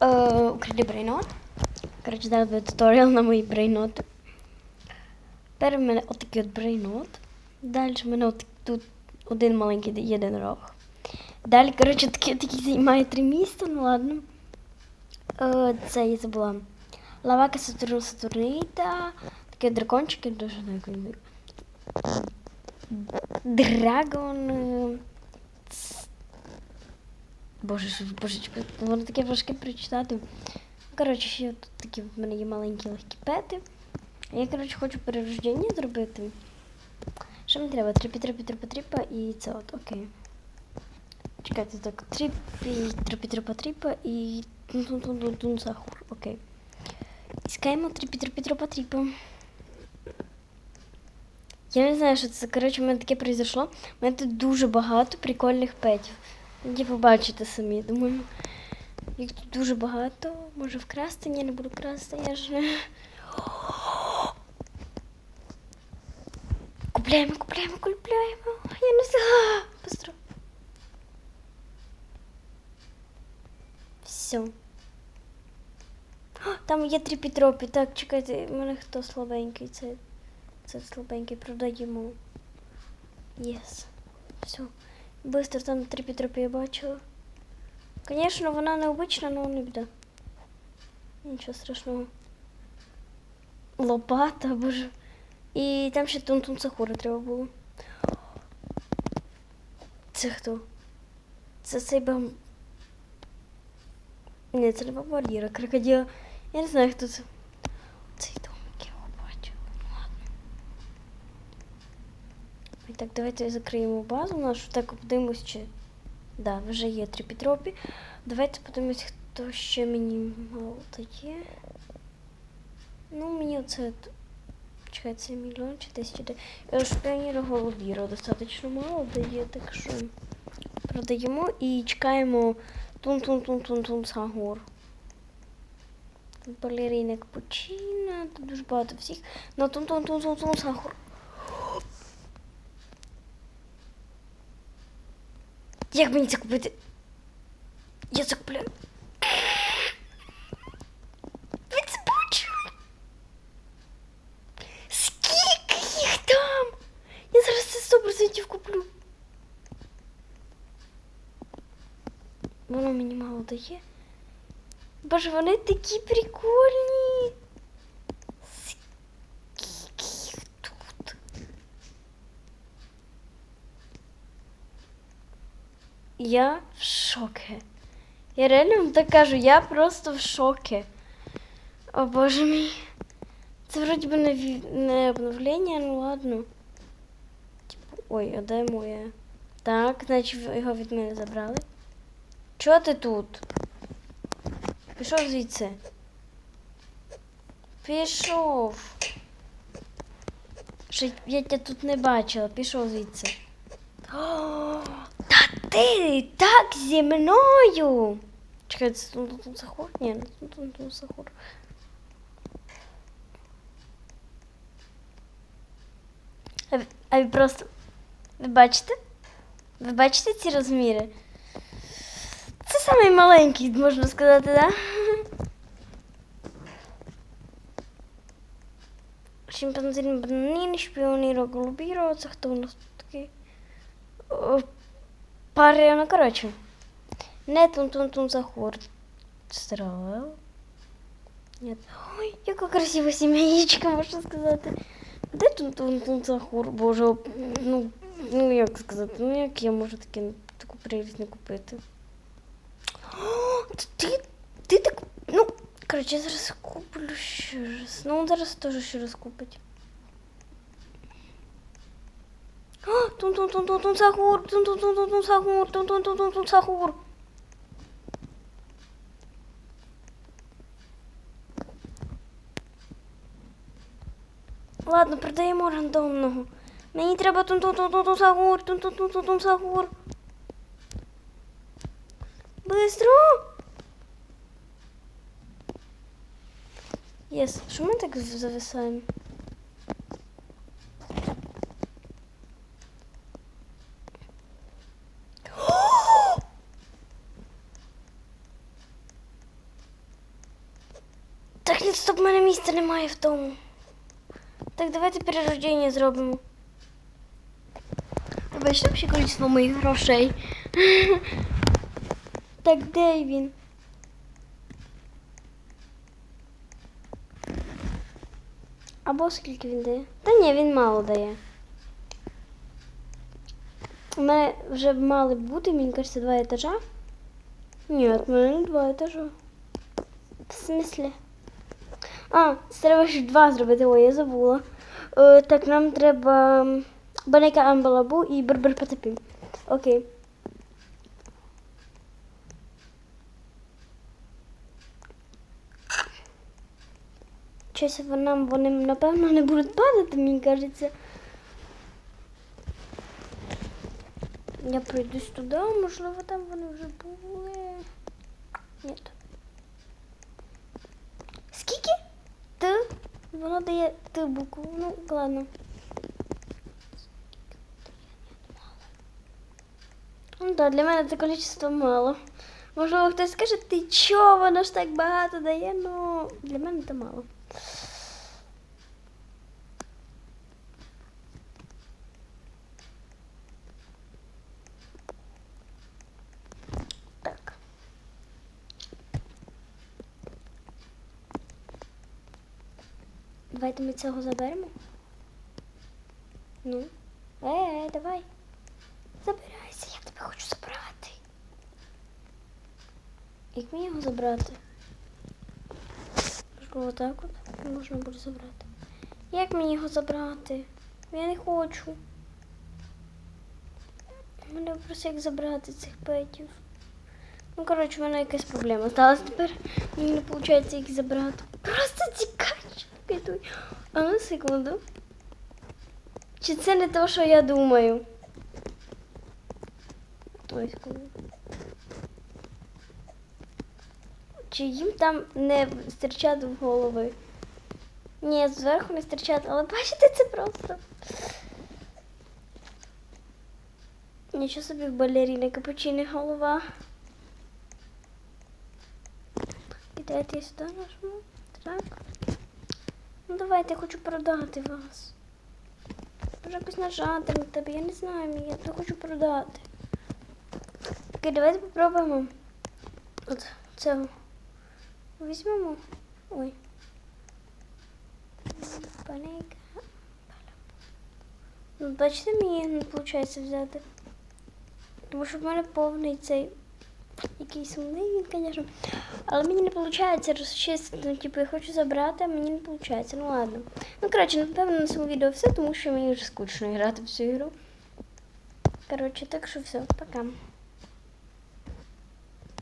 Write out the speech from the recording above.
е, укрити брейнот. Коротше, зараз буде туторіал на мої брейноти. Тепер мене отакий от брейнот. Далі мене от тут один маленький єдинорог. Далі, коротше, такий, такий займає три місця, ну ладно. Е, це я забула. Лавака Сатурн Сатурнита. Такі дракончики, дуже. Драгон. е, ц- Боже, божечки, воно таке важке прочитати. Коротше, ще тут такі в мене є маленькі легкі пети. Я, коротше, хочу перерождення зробити. Що мені треба? Трипі, трипі, трипа, трипа і це от, окей. Чекайте, так, трипі, трипі, трипа, трипа і тун-тун-тун-тун сахур, окей. Іскаємо трипі, трипі, трипа, трипа. Я не знаю, що це. Коротше, в мене таке произошло. У мене тут дуже багато прикольних петів. Ви побачите самі, думаю. Їх тут дуже багато. Може вкрасти? Ні, не буду красти, я ж не. Купляємо, купляємо, купляємо. Я не знаю. Быстро. Все. Там є три Петропі. Так, чекайте, в мене хто слабенький. Це, це слабенький, продаємо. Єс. Все. Быстро там три Петропі я бачила. Звісно, вона необична, але не біда. Нічого страшного. Лопата, боже. І там ще тун-тун сахура треба було. Це хто? Це цей бам. Ні, це не бомбардіра, крокодил. Я не знаю, хто це. Цей домик я його бачу. Ну ладно. І так, давайте закриємо базу нашу. Так, подивимось, чи. Да, вже є тріпі-тропі. Давайте подивимось, хто ще мені мало дає. Ну, мені оце. Чекай, це мільйон чи тисяча. де- Я ж піонера голубіра достатньо мало дає, так що продаємо і чекаємо тун-тун-тун-тун-тун сагор. Тут балерина капучино, тут дуже багато всіх. Ну тун-тун-тун-тун-тун сагор. Як мені це купити? Я це купляю. Ви це? Скільки їх там? Я зараз це 100% куплю. Воно мені мало дає. Боже, вони такі прикольні. Скільки їх тут? Я в шокі. Я реально вам так кажу, я просто в шокі. О боже мій. Це вроді би не, не обновлення, ну ладно. Типу, ой, а де моє? Так, значить його від мене забрали. Чого ти тут? Пішов звідси. Пішов. Ще я тебе тут не бачила, пішов звідси. ти так зі мною. Чекай, це тут тут сахур? Ні, не тут тут тут сахур. А ви- А ви просто. Ви бачите? Ви бачите ці розміри? Це самий маленький, можна сказати, так? Да? Шимпанзин бананін, шпіоніро, голубіро, це хто у нас такий? Пари, ну коротше. Не тун-тун-тун захор. Страл. Нет. Ой, яка красива сім'ячка, можна сказати. Де тун-тун-тун захор? Боже, ну, ну як сказати, ну як я можу таке, таку прелість не купити? О, ти, ти так, ну, коротше, я зараз куплю ще раз. Ну, зараз теж ще раз купить. О, Тун-тун-тун-тун-тун сахур, тун-тун-тун-тун сахур, тун-тун-тун-тун сахур. Ладно, продаємо рандомного. Мені треба тун-тун-тун-тун сахур, тун-тун-тун-тун сахур. Быстро! Єс, що ми так зависаємо? Так, ні, стоп, мене місця немає в тому. Так, давайте перерождення зробимо. Ви бачите взагалі количество моїх грошей? Так, де він? Або скільки він дає? Та ні, він мало дає. У мене вже мали бути, мені кажеться, два етажа. Ні, в мене не два етажа. В смислі? А, треба ж два зробити, ой, я забула. Е, так, нам треба банейка амбалабу і бербер потопім. Окей. Щось нам вони напевно не будуть падати, мені кажеться. Я пройдусь туди, можливо, там вони вже були. Ні. Скільки? Т. Воно дає ту букву. Ну, ладно. Ну так, для мене це количество мало. Можливо, хтось скаже, ти чого, воно ж так багато дає, ну для мене це мало. Давайте ми цього заберемо. Ну. Е, е, давай. Забирайся, я тебе хочу забрати. Як мені його забрати? Можливо, отак от можна буде забрати. Як мені його забрати? Я не хочу. Мене просто як забрати цих петів. Ну, коротше, в мене якась проблема сталася тепер. Мені не виходить їх забрати. Просто підуй. А ну секунду. Чи це не те, що я думаю? Ой, секунду. Чи їм там не стирчать в голови? Ні, зверху не стирчать, але бачите, це просто. Нічого собі в балеріни капучині голова. І дайте я сюди нажму. Так. Ну давайте я хочу продати вас. Може якось нажати на тебе, я не знаю, я то хочу продати. Окей, давайте попробуємо. От цього. Візьмемо. Ой. Панейка. Ну, бачите, мені не виходить взяти. Тому що в мене повний цей якийсь сумний він, звісно. Але мені не виходить розчистити. Ну, типу, я хочу забрати, а мені не виходить. Ну ладно. Ну, коротше, напевно, на цьому відео все, тому що мені вже скучно грати в цю ігру. Коротше, так що все, пока.